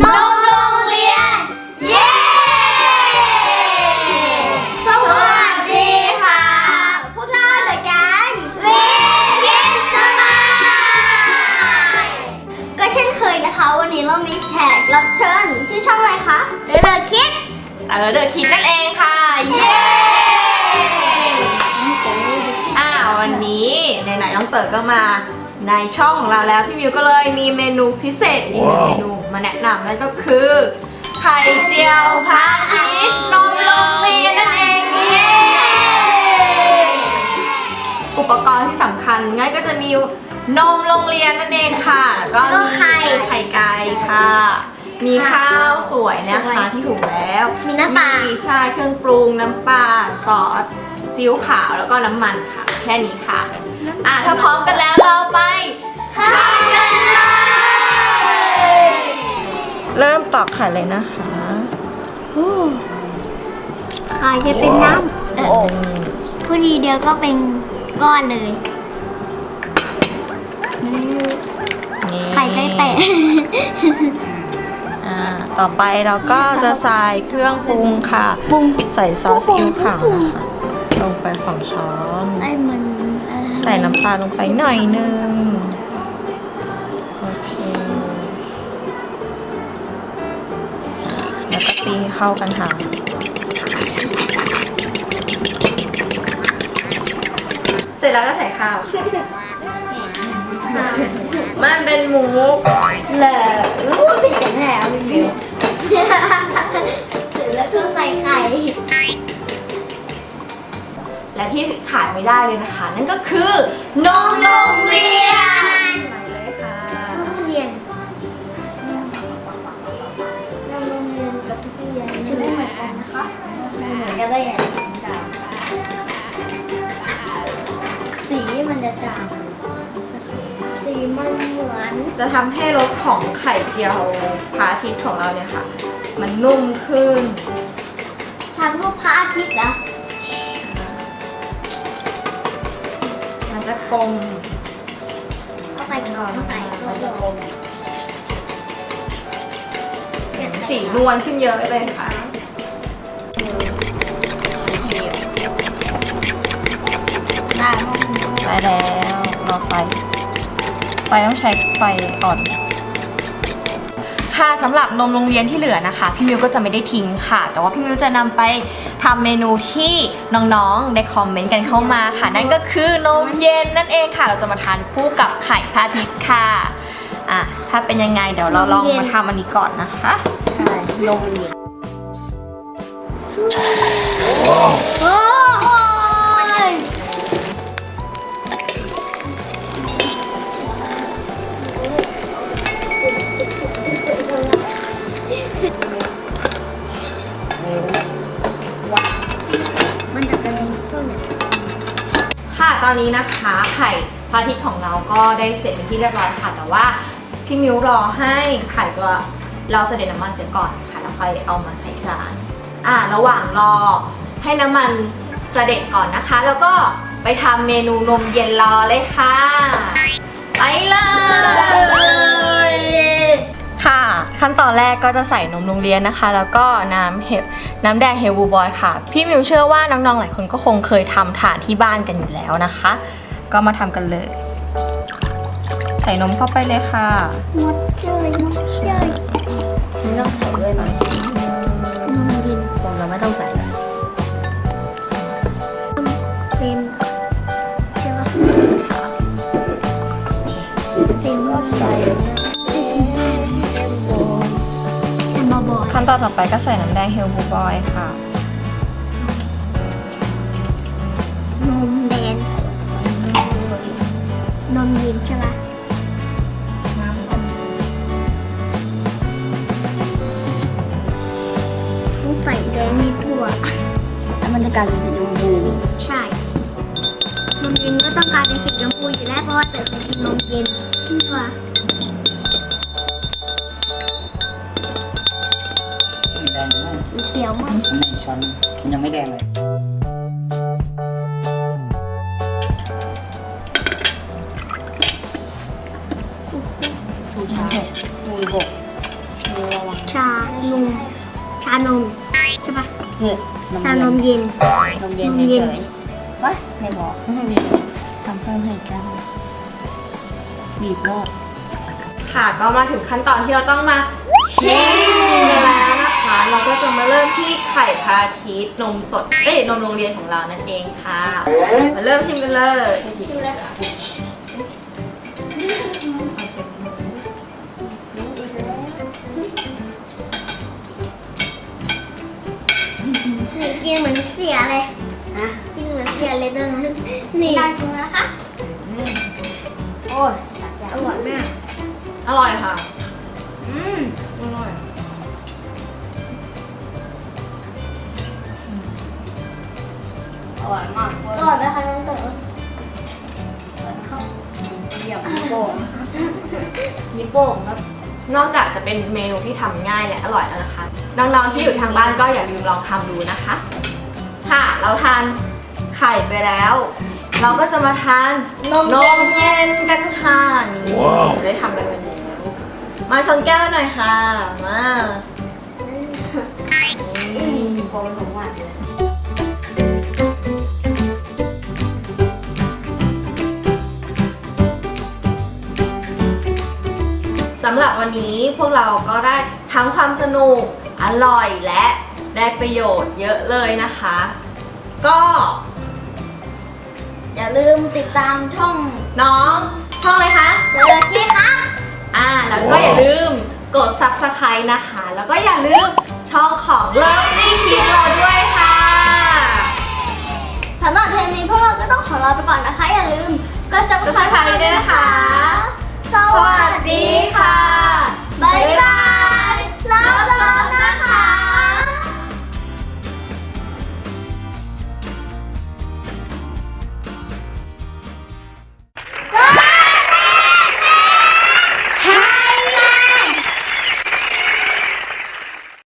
นมโรงเรียน เย้ สวัสดีค่ะ พวกเราเด็กแก๊งวิเย็นสบายก็เช่นเคยนะคะ วันนี้เรามีแขกรับเชิญที่ช่องอะไรคะเดอะเดอะคิดเออเดอะคิดนั่นเองค่ะ เย้อ่าวันนี้ไหนๆน้องเต๋อก็มา ในช่องของเราแล้วพี่มิวก็เลยมีเมนูพิเศษอีกหนึ่งเมนูมาแนะนำนั่นก็คือไข่เจียวพระอาทิตย์นมโรงเรียนนั่นเองเย้อุปกรณ์ที่สำคัญงั้นก็จะมีนมโรงเรียนนั่นเองค่ะแล้วก็แล้วก็มีไข่ไข่ไก่ค่ะ มีข้าวสวยนะคะที่ถูกแล้ว มีน้ำปลาใช่เครื่องปรุงน้ำปลาซอสซีอิ๊วขาวแล้วก็น้ำมันค่ะ แค่นี้ค่ะอะถ้าพร้อ ตอกไข่เลยนะคะไข่จะเป็นน้ำเออพูดทีเดียวก็เป็นก้อนเลยนี่ไข่ใกล้แตะอ่าต่อไปเราก็จะใส่เครื่องปรุงค่ะ ปรุงใส่ซอสซีอิ๊วขาวนะคะ ลงไปสองช้อนไอ้มันเอ่อใส่น้ำปลาลงไปหน่อยนึง แล้วก็ตีให้เข้ากันค่ะเสร็จแล้วก็ใส่ข้าว มันเป็นหมูเหลอรู้ว่าผิดอย่างแน่พี่มิวเสร็จแล้วก็ใส่ไข่ และที่ขาดไม่ได้เลยนะคะ นั่นก็คือนมโรงเรียน กันนะคะเหมือนกันได้ยังไงสีมันจะจางสีมันเหมือนจะทำให้รสของไข่เจียวพระอาทิตย์ของเราเนี่ยค่ะ มันนุ่มขึ้นทำรูปพระอาทิตย์เหรอมันจะกลมเอาไข่ก่อนเอาไข่ก่อนสีนวลขึ้นเยอะเลยค่ะ ได้ไปแล้วรอไฟ ไฟต้องใช้ไฟอ่อน ค่ะสำหรับนมโรงเรียนที่เหลือนะคะ พี่มิวก็จะไม่ได้ทิ้งค่ะ แต่ว่าพี่มิวจะนำไปทำเมนูที่น้องๆได้คอมเมนต์กันเข้ามาค่ะ นั่นก็คือนมเย็นนั่นเองค่ะ เราจะมาทานคู่กับไข่พระอาทิตย์ค่ะอะ ถ้าเป็นยังไงเดี๋ยวเราลองมาทำอันนี้ก่อนนะคะนมเย็น โอ้โหมันจะเป็นพวกเนี้ยค่ะตอนนี้นะคะไข่พระอาทิตย์ของเราก็ได้เสร็จเป็นที่เรียบร้อยค่ะ แต่ว่าพี่มิวรอให้ไข่ตัวเราเสด็จน้ำมันเสียก่อนค่ะแล้วค่อยเอามาใส่จาน อ่าระหว่างรอให้น้ำมันเสด็จก่อนนะคะ แล้วก็ไปทำเมนูนมเย็นรอเลยค่ะ ไปเลย ค่ะ ขั้นตอนแรกก็จะใส่นมโรงเรียนนะคะ แล้วก็น้ำเฮน้ำแดงเฮลบูบอยค่ะ พี่มิวเชื่อว่าน้องๆหลายคนก็คงเคยทำทานที่บ้านกันอยู่แล้วนะคะ ก็มาทำกันเลย ใส่นมเข้าไปเลยค่ะ หมดเจยหมดเจยมันต้องใส่ด้วยไหม ไม่ต้องใส่เลยเต็มใช่ปะเต็มก็ใส่เต็มบอยขั้นตอนต่อไปก็ใส่น้ำแดงเฮลบูบอยค่ะ กลายเป็นสีชมพูใช่นมเย็นก็ต้องกลายเป็นสีชมพูอยู่แล้วเพราะว่าเติมไปกินนมเย็นใช่ปะแดงมากสีเขียวมากข้างในช้อนมันยังไม่แดงเลยชูชามูหกอืระวังชานมชานมใช่ปะเฮ้ย ชานมเย็น นมเย็นนมเย็น เฉยๆวะไม่บอกทำเพิ่มให้อีกแล้วบีบรอบค่ะก็มาถึงขั้นตอนที่เราต้องมาชิมกันแล้วนะคะ เราก็จะมาเริ่มที่ไข่พาทิตย์นมสด เอ้ยนมโรงเรียนของเรานั่นเองค่ะ มาเริ่มชิมกันเลย ชิมเลยค่ะ สียเลยฮะกินเหมือนเสียเลยนะนี่ได้ชิมแล้วนะคะโอ้ยอร่อยมาก อร่อยค่ะ อืมอร่อยอร่อยมากอร่อยไหมคะน้องเต๋อเดี๋ยวนิ้วโป้งนิ้วโป้งครับนอกจากจะเป็นเมนูที่ทำง่ายและอร่อยแล้วนะคะ น้องๆที่อยู่ทางบ้านก็อย่าลืมลองทำดูนะคะ ค่ะ เราทานไข่ไปแล้ว เราก็จะมาทานนมนมเย็นกันค่ะนี่จะได้ทำกันวันนี้มาชนแก้วกันหน่อยค่ะ มานี่โป้งของหวานเลยสำหรับวันนี้พวกเราก็ได้ทั้งความสนุกอร่อยและ ได้ประโยชน์เยอะเลยนะคะ ก็ อย่าลืมติดตามช่องน้องช่องเลยคะเรือที่ครับอ่า แล้วก็อย่าลืมกด subscribe นะคะ แล้วก็อย่าลืมช่องของ Lovely Kids เราด้วย